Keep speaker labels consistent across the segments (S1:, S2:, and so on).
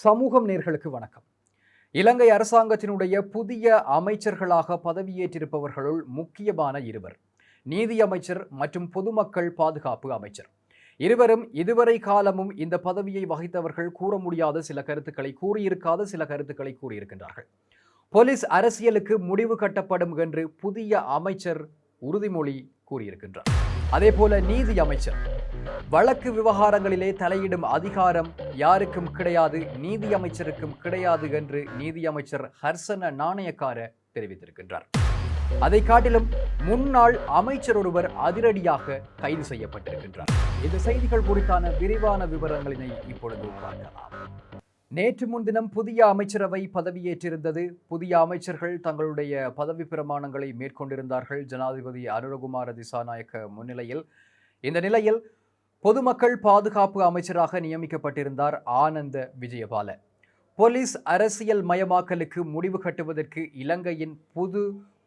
S1: சமூகம் நேர்களுக்கு வணக்கம். இலங்கை அரசாங்கத்தினுடைய புதிய அமைச்சர்களாக பதவியேற்றிருப்பவர்களுள் முக்கியமான இருவர். நீதி அமைச்சர் மற்றும் பொதுமக்கள் பாதுகாப்பு அமைச்சர். இருவரும் இதுவரை காலமும் இந்த பதவியை வகித்தவர்கள் கூற முடியாத சில கருத்துக்களை கூறியிருக்காத சில கருத்துக்களை கூறியிருக்கின்றார்கள். போலீஸ் அரசியலுக்கு முடிவு கட்டப்படும் என்று புதிய அமைச்சர் உறுதிமொழி கூறியிருக்கின்றார். அதே போல நீதி அமைச்சர். வழக்கு விவகாரங்களிலே தலையிடும் அதிகாரம் யாருக்கும் கிடையாது நீதி அமைச்சருக்கும் கிடையாது என்று நீதி அமைச்சர் ஹர்சன நாணயக்கார தெரிவித்திருக்கின்றார். அதை காட்டிலும் முன்னாள் அமைச்சர் ஒருவர் அதிரடியாக கைது செய்யப்பட்டிருக்கின்றார். இந்த செய்திகள் குறித்தான விரிவான விவரங்களினை இப்பொழுது பார்க்கலாம். நேற்று முன்தினம் புதிய அமைச்சரவை பதவியேற்றிருந்தது. புதிய அமைச்சர்கள் தங்களுடைய பதவி பிரமாணங்களை மேற்கொண்டிருந்தார்கள். ஜனாதிபதி அனுரகுமார திசாநாயக்க முன்னிலையில். இந்த நிலையில் பொதுமக்கள் பாதுகாப்பு அமைச்சராக நியமிக்கப்பட்டிருந்தார் ஆனந்த விஜயபால. போலீஸ் அரசியல் மயமாக்கலுக்கு முடிவு கட்டுவதற்கு இலங்கையின் புது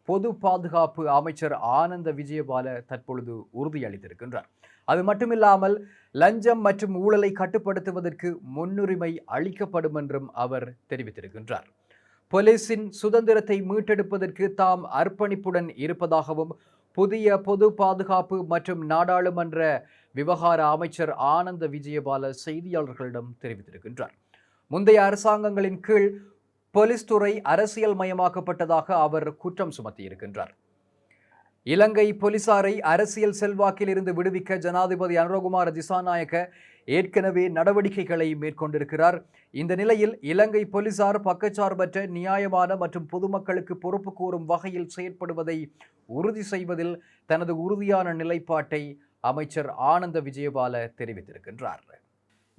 S1: பொது பாதுகாப்பு அமைச்சர் ஆனந்த விஜயபால தற்பொழுது உறுதியளித்திருக்கின்றார். அது மட்டுமில்லாமல் லஞ்சம் மற்றும் ஊழலை கட்டுப்படுத்துவதற்கு முன்னுரிமை அளிக்கப்படும் என்றும் அவர் தெரிவித்திருக்கின்றார். போலீசின் சுதந்திரத்தை மீட்டெடுப்பதற்கு தாம் அர்ப்பணிப்புடன் இருப்பதாகவும் புதிய பொது பாதுகாப்பு மற்றும் நாடாளுமன்ற விவகார அமைச்சர் ஆனந்த விஜயபால செய்தியாளர்களிடம் தெரிவித்திருக்கின்றார். முந்தைய அரசாங்கங்களின் கீழ் போலீஸ் துறை அரசியல் மயமாக்கப்பட்டதாக அவர் குற்றம் சுமத்தியிருக்கின்றார். இலங்கை போலீசாரை அரசியல் செல்வாக்கில் இருந்து விடுவிக்க ஜனாதிபதி அனுரகுமார் திசாநாயக்க ஏற்கனவே நடவடிக்கைகளை மேற்கொண்டிருக்கிறார். இந்த நிலையில் இலங்கை போலீசார் பக்கச்சார்பற்ற நியாயமான மற்றும் பொதுமக்களுக்கு பொறுப்பு கூறும் வகையில் செயற்படுவதை உறுதி செய்வதில் தனது உறுதியான நிலைப்பாட்டை அமைச்சர் ஆனந்த விஜயபால தெரிவித்திருக்கின்றார்.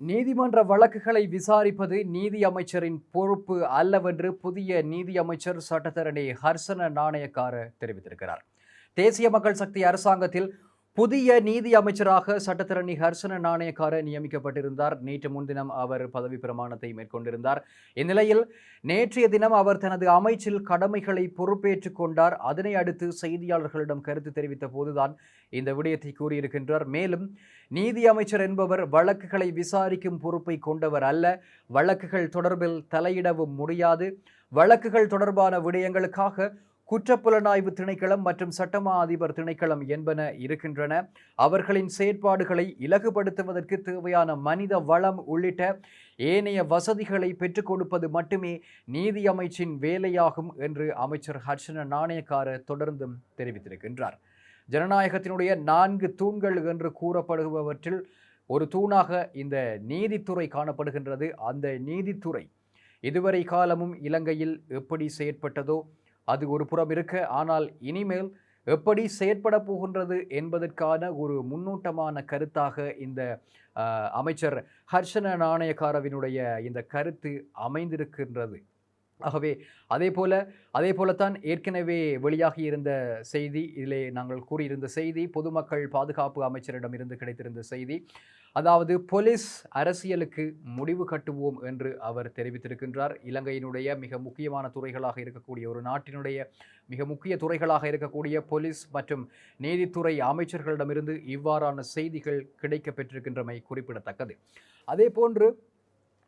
S1: நீதிமன்ற வழக்குகளை விசாரிப்பது நீதி அமைச்சரின் பொறுப்பு அல்லவென்று புதிய நீதி அமைச்சர் சட்டத்தரணி ஹர்சன நாணயக்கார தெரிவித்திருக்கிறார். தேசிய மக்கள் சக்தி அரசாங்கத்தில் புதிய நீதி அமைச்சராக சட்டத்தரணி ஹர்சன நாணயக்கார நியமிக்கப்பட்டிருந்தார். நேற்று முன்தினம் அவர் பதவி பிரமாணத்தை மேற்கொண்டிருந்தார். இந்நிலையில் நேற்றைய தினம் அவர் தனது அமைச்சில் கடமைகளை பொறுப்பேற்றுக் கொண்டார். அதனை அடுத்து செய்தியாளர்களிடம் கருத்து தெரிவித்த போதுதான் இந்த விடயத்தை கூறியிருக்கின்றார். மேலும் நீதி அமைச்சர் என்பவர் வழக்குகளை விசாரிக்கும் பொறுப்பை கொண்டவர் அல்ல. வழக்குகள் தொடர்பில் தலையிடவும் முடியாது. வழக்குகள் தொடர்பான விடயங்களுக்காக குற்றப்புலனாய்வு திணைக்களம் மற்றும் சட்டமா அதிபர் திணைக்களம் என்பன இருக்கின்றன. அவர்களின் செயற்பாடுகளை இலகுபடுத்துவதற்கு தேவையான மனித வளம் உள்ளிட்ட ஏனைய வசதிகளை பெற்றுக் கொடுப்பது மட்டுமே நீதி அமைச்சின் வேலையாகும் என்று அமைச்சர் ஹர்ஷன நாணயக்கார தொடர்ந்தும் தெரிவித்திருக்கின்றார். ஜனநாயகத்தினுடைய நான்கு தூண்கள் என்று கூறப்படுபவற்றில் ஒரு தூணாக இந்த நீதித்துறை காணப்படுகின்றது. அந்த நீதித்துறை இதுவரை காலமும் இலங்கையில் எப்படி செயற்பட்டதோ அது ஒரு புறம் இருக்க. ஆனால் இனிமேல் எப்படி செயற்பட போகின்றது என்பதற்கான ஒரு முன்னூட்டமான கருத்தாக இந்த அமைச்சர் ஹர்ஷன நாணயக்காரவினுடைய இந்த கருத்து அமைந்திருக்கின்றது. ஆகவே அதே போல் அதே போலத்தான் ஏற்கனவே வெளியாகி இருந்த செய்தி இதிலே நாங்கள் கூறியிருந்த செய்தி பொதுமக்கள் பாதுகாப்பு அமைச்சரிடம் இருந்து கிடைத்திருந்த செய்தி. அதாவது போலீஸ் அரசியலுக்கு முடிவு கட்டுவோம் என்று அவர் தெரிவித்திருக்கின்றார். இலங்கையினுடைய மிக முக்கியமான துறைகளாக இருக்கக்கூடிய ஒரு நாட்டினுடைய மிக முக்கிய துறைகளாக இருக்கக்கூடிய போலீஸ் மற்றும் நீதித்துறை அமைச்சர்களிடமிருந்து இவ்வாறான செய்திகள் கிடைக்க பெற்றிருக்கின்றமை குறிப்பிடத்தக்கது. அதே போன்று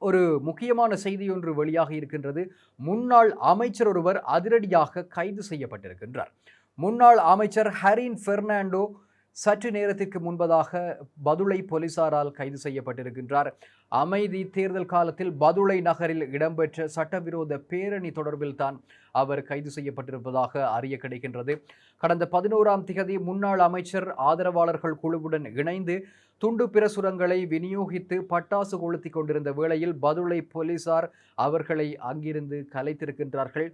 S1: ஒரு முக்கியமான செய்தி ஒன்று வெளியாக இருக்கின்றது. முன்னாள் அமைச்சர் ஒருவர் அதிரடியாக கைது செய்யப்பட்டிருக்கின்றார். முன்னாள் அமைச்சர் ஹரின் பெர்னாண்டோ சற்று நேரத்திற்கு முன்பதாக பதுளை போலீசாரால் கைது செய்யப்பட்டிருக்கின்றார். அமைதி தேர்தல் காலத்தில் பதுளை நகரில் இடம்பெற்ற சட்டவிரோத பேரணி தொடர்பில் தான் அவர் கைது செய்யப்பட்டிருப்பதாக அறிய கிடைக்கின்றது. கடந்த பதினோராம் திகதி முன்னாள் அமைச்சர் ஆதரவாளர்கள் குழுவுடன் இணைந்து துண்டு பிரசுரங்களை விநியோகித்து பட்டாசு கொளுத்தி கொண்டிருந்த வேளையில் பதுளை போலீசார் அவர்களை அங்கிருந்து கலைத்திருக்கின்றார்கள்.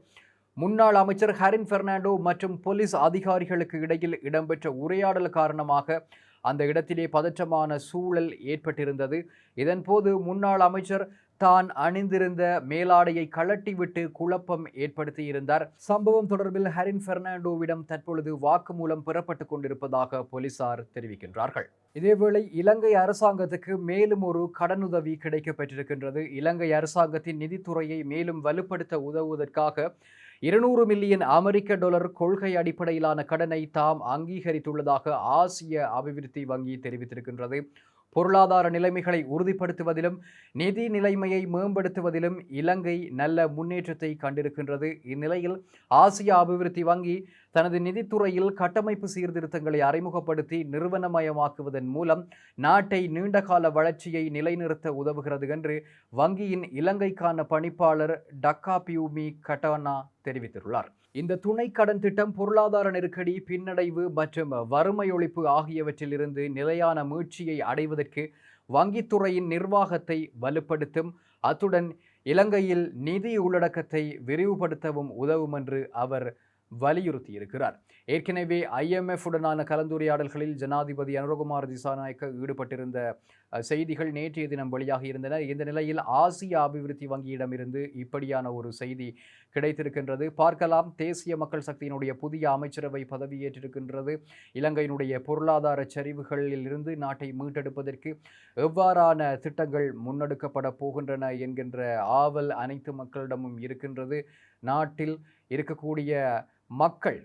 S1: முன்னாள் அமைச்சர் ஹரின் பெர்னாண்டோ மற்றும் போலீஸ் அதிகாரிகளுக்கு இடையில் இடம்பெற்ற உரையாடல் காரணமாக அந்த இடத்திலே பதற்றமான சூழல் ஏற்பட்டிருந்தது. இதன்போது முன்னாள் அமைச்சர் தான் அணிந்திருந்த மேலாடையை கழட்டிவிட்டு குழப்பம் ஏற்படுத்தியிருந்தார். சம்பவம் தொடர்பில் ஹரின் பெர்னாண்டோவிடம் தற்பொழுது வாக்குமூலம் பெறப்பட்டு கொண்டிருப்பதாக போலீசார் தெரிவிக்கின்றார்கள். இதேவேளை இலங்கை அரசாங்கத்துக்கு மேலும் ஒரு கடனுதவி கிடைக்கப்பெற்றிருக்கின்றது. இலங்கை அரசாங்கத்தின் நிதித்துறையை மேலும் வலுப்படுத்த உதவுவதற்காக இருநூறு மில்லியன் அமெரிக்க டாலர் கொள்கை அடிப்படையிலான கடனை தாம் அங்கீகரித்துள்ளதாக ஆசிய அபிவிருத்தி வங்கி தெரிவித்திருக்கின்றது. பொருளாதார நிலைமைகளை உறுதிப்படுத்துவதிலும் நிதி நிலைமையை மேம்படுத்துவதிலும் இலங்கை நல்ல முன்னேற்றத்தை கண்டிருக்கின்றது. இந்நிலையில் ஆசிய அபிவிருத்தி வங்கி தனது நிதித்துறையில் கட்டமைப்பு சீர்திருத்தங்களை அறிமுகப்படுத்தி நிறுவனமயமாக்குவதன் மூலம் நாட்டை நீண்டகால வளர்ச்சியை நிலைநிறுத்த உதவுகிறது என்று வங்கியின் இலங்கைக்கான பணிப்பாளர் டக்கா பியூமி கட்டானா தெரிவித்துள்ளார். இந்த துணை கடன் திட்டம் பொருளாதார நெருக்கடி பின்னடைவு மற்றும் வறுமை ஒழிப்பு ஆகியவற்றிலிருந்து நிலையான மீழ்ச்சியை அடைவதற்கு வங்கித்துறையின் நிர்வாகத்தை வலுப்படுத்தும் அத்துடன் இலங்கையில் நிதி உள்ளடக்கத்தை விரிவுபடுத்தவும் உதவும் என்று அவர் வலியுறுத்தியிருக்கிறார். ஏற்கனவே ஐஎம்எஃப் உடனான கலந்துரையாடல்களில் ஜனாதிபதி அனுரகுமார் திசாநாயக்க ஈடுபட்டிருந்த செய்திகள் நேற்றைய தினம் வெளியாகி இருந்தன. இந்த நிலையில் ஆசிய அபிவிருத்தி வங்கியிடமிருந்து இப்படியான ஒரு செய்தி கிடைத்திருக்கின்றது. பார்க்கலாம். தேசிய மக்கள் சக்தியினுடைய புதிய அமைச்சரவை பதவியேற்றிருக்கின்றது. இலங்கையினுடைய பொருளாதார சரிவுகளில் இருந்து நாட்டை மீட்டெடுப்பதற்கு எவ்வாறான திட்டங்கள் முன்னெடுக்கப்பட போகின்றன என்கின்ற ஆவல் அனைத்து மக்களிடமும் இருக்கின்றது. நாட்டில் இருக்கக்கூடிய மக்கள்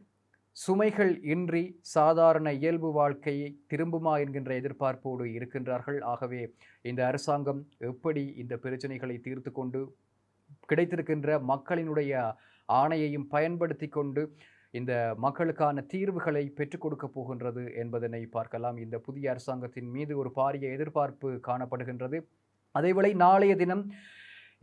S1: சுமைகள் இன்றி சாதாரண இயல்பு வாழ்க்கையை திரும்புமா என்கின்ற எதிர்பார்ப்போடு இருக்கின்றார்கள். ஆகவே இந்த அரசாங்கம் எப்படி இந்த பிரச்சனைகளை தீர்த்து கொண்டு கிடைத்திருக்கின்ற மக்களினுடைய ஆணையையும் பயன்படுத்தி கொண்டு இந்த மக்களுக்கான தீர்வுகளை பெற்றுக் கொடுக்க போகின்றது என்பதனை பார்க்கலாம். இந்த புதிய அரசாங்கத்தின் மீது ஒரு பாரிய எதிர்பார்ப்பு காணப்படுகின்றது. அதேவேளை நாளைய தினம்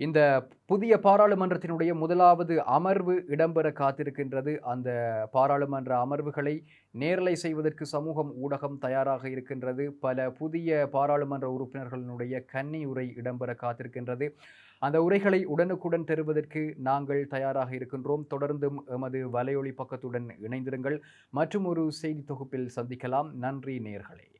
S1: இந்த புதிய பாராளுமன்றத்தினுடைய முதலாவது அமர்வு இடம்பெற காத்திருக்கின்றது. அந்த பாராளுமன்ற அமர்வுகளை நேரலை செய்வதற்கு சமூகம் ஊடகம் தயாராக இருக்கின்றது. பல புதிய பாராளுமன்ற உறுப்பினர்களினுடைய கன்னி உரை இடம்பெற காத்திருக்கின்றது. அந்த உரைகளை உடனுக்குடன் தருவதற்கு நாங்கள் தயாராக இருக்கின்றோம். தொடர்ந்தும் எமது வலையொலி பக்கத்துடன் இணைந்திருங்கள். மற்றும் ஒரு செய்தி தொகுப்பில் சந்திக்கலாம். நன்றி நேர்களே.